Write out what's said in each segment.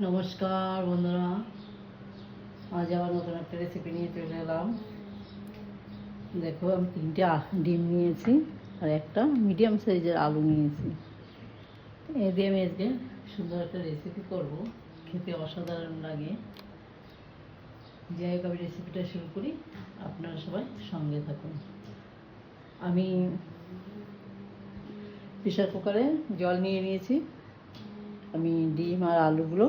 নমস্কার, বন্ধুরা। আজ আবার নতুন একটা রেসিপি নিয়ে চলে এলাম। দেখো, আমি তিনটে ডিম নিয়েছি আর একটা মিডিয়াম সাইজের আলু নিয়েছি। এ দিয়ে আমি আজকে সুন্দর একটা রেসিপি করব। খেতে অসাধারণ লাগে। যাই হোক, আমি রেসিপিটা শুরু করি। আপনারা সবাই সঙ্গে থাকুন। আমি প্রেশার কুকারে জল নিয়ে নিয়েছি। আমি ডিম আর আলুগুলো,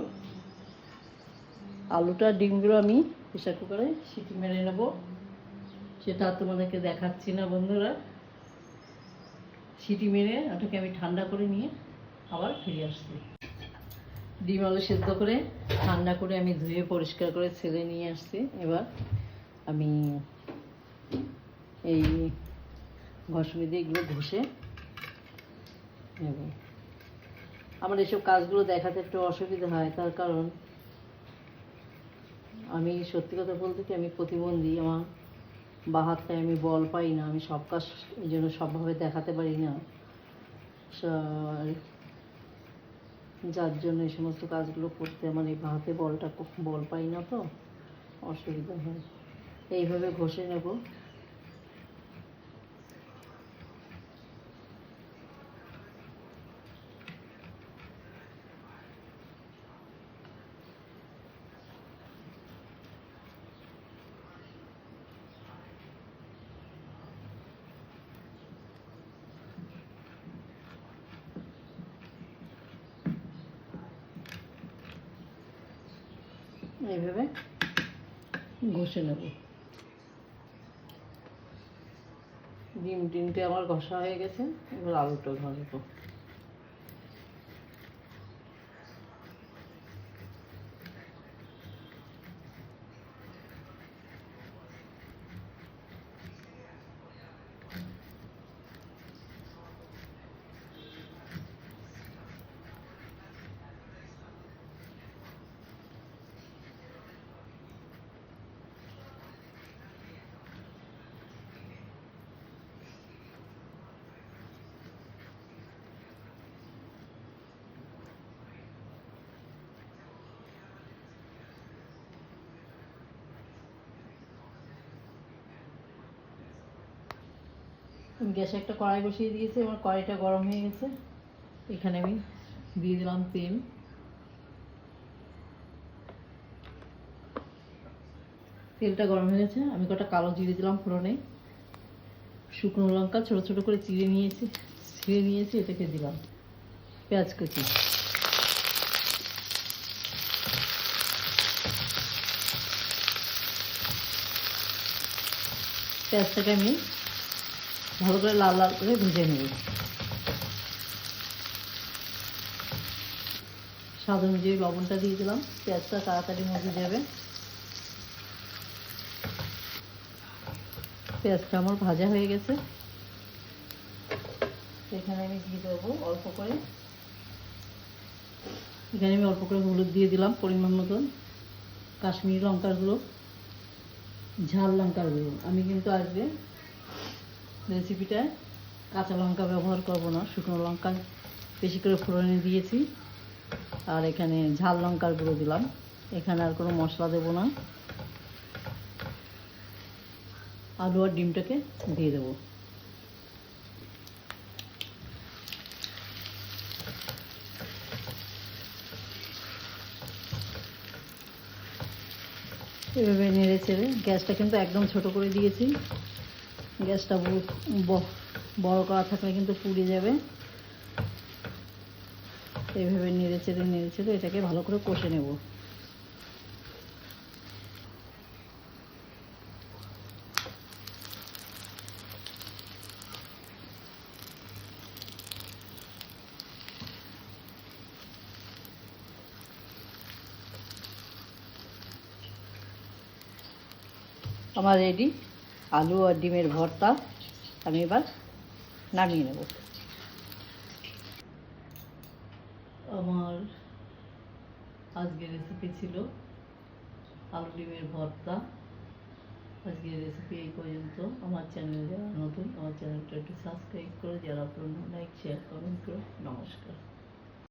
আলুটা, ডিমগুলো আমি প্রেশার কুকারে সিটি মেরে নেব। সেটা তোমাদেরকে দেখাচ্ছি না বন্ধুরা। সিটি মেরে ওটাকে আমি ঠান্ডা করে নিয়ে আবার ফিরে আসছি। ডিম আলু সেদ্ধ করে ঠান্ডা করে আমি ধুয়ে পরিষ্কার করে ছেলে নিয়ে আসছি। এবার আমি এই ঘষমি দিয়ে এগুলো ঘষে নেব। আমার এসব কাজগুলো দেখাতে একটু অসুবিধা হয়, তার কারণ আমি সত্যি কথা বলতে কি আমি প্রতিবন্ধী, আমার বা হাতটায় আমি বল পাই না, আমি সব কাজ এই জন্য সবভাবে দেখাতে পারি না। যার জন্য এই সমস্ত কাজগুলো করতে আমার এই হাতে বলটা বল পাই না তো, অসুবিধা হয়। এইভাবে ঘষে নেব। এইভাবে ঘষে নেব। ডিম ডিমটা আমার ঘষা হয়ে গেছে এবার আলুটা ঘষবো গ্যাসে একটা কড়াই বসিয়ে দিয়েছি, আমার কড়াইটা গরম হয়ে গেছে। এখানে আমি দিয়ে দিলাম তেল। তেলটা গরম হয়ে গেছে, আমি কটা কালো জিরে দিলাম ফোড়নে। শুকনো লঙ্কা ছোট ছোট করে চিড়ে নিয়েছি, ছিঁড়ে নিয়েছি, এটাকে দিলাম। পেঁয়াজ কুচি। পেঁয়াজটাকে আমি ভালো করে লাল লাল করে ভেজে নেব। স্বাদ অনুযায়ী লবণটা দিয়ে দিলাম। পেঁয়াজটা তাড়াতাড়ি মজে যাবে। পেঁয়াজটা আমার ভাজা হয়ে গেছে। এখানে আমি দিয়ে দেবো অল্প করে। এখানে আমি অল্প করে হলুদ দিয়ে দিলাম পরিমাণ মতন। কাশ্মীরি লঙ্কার গুঁড়ো, ঝাল লঙ্কার গুঁড়ো। আমি কিন্তু আজকে রেসিপিটায় কাঁচা লঙ্কা ব্যবহার করব না, শুকনো লঙ্কা বেশি করে ফোড়নে দিয়েছি। আর এখানে ঝাল লঙ্কার গুঁড়ো দিলাম। এখানে আর কোনো মশলা দেবো না। আলু আর ডিমটাকে দিয়ে দেবো। এভাবে নেড়ে চেড়ে গ্যাসটা কিন্তু একদম ছোট করে দিয়েছি। গ্যাসটা বড় করা থাকলে কিন্তু পুড়ে যাবে। এইভাবে নেড়ে চেড়ে নেড়ে চেড়ে এটাকে ভালো করে কষে নেব। আমার রেডি আলু আর ডিমের ভর্তা আমি এবার নামিয়ে নেব। আমার আজকের রেসিপি ছিল আলু ডিমের ভর্তা। আজকের রেসিপি এই পর্যন্ত। আমার চ্যানেল যারা নতুন, আমার চ্যানেলটা একটু সাবস্ক্রাইব করে, যারা পুরনো লাইক শেয়ার কমেন্ট করো, নমস্কার।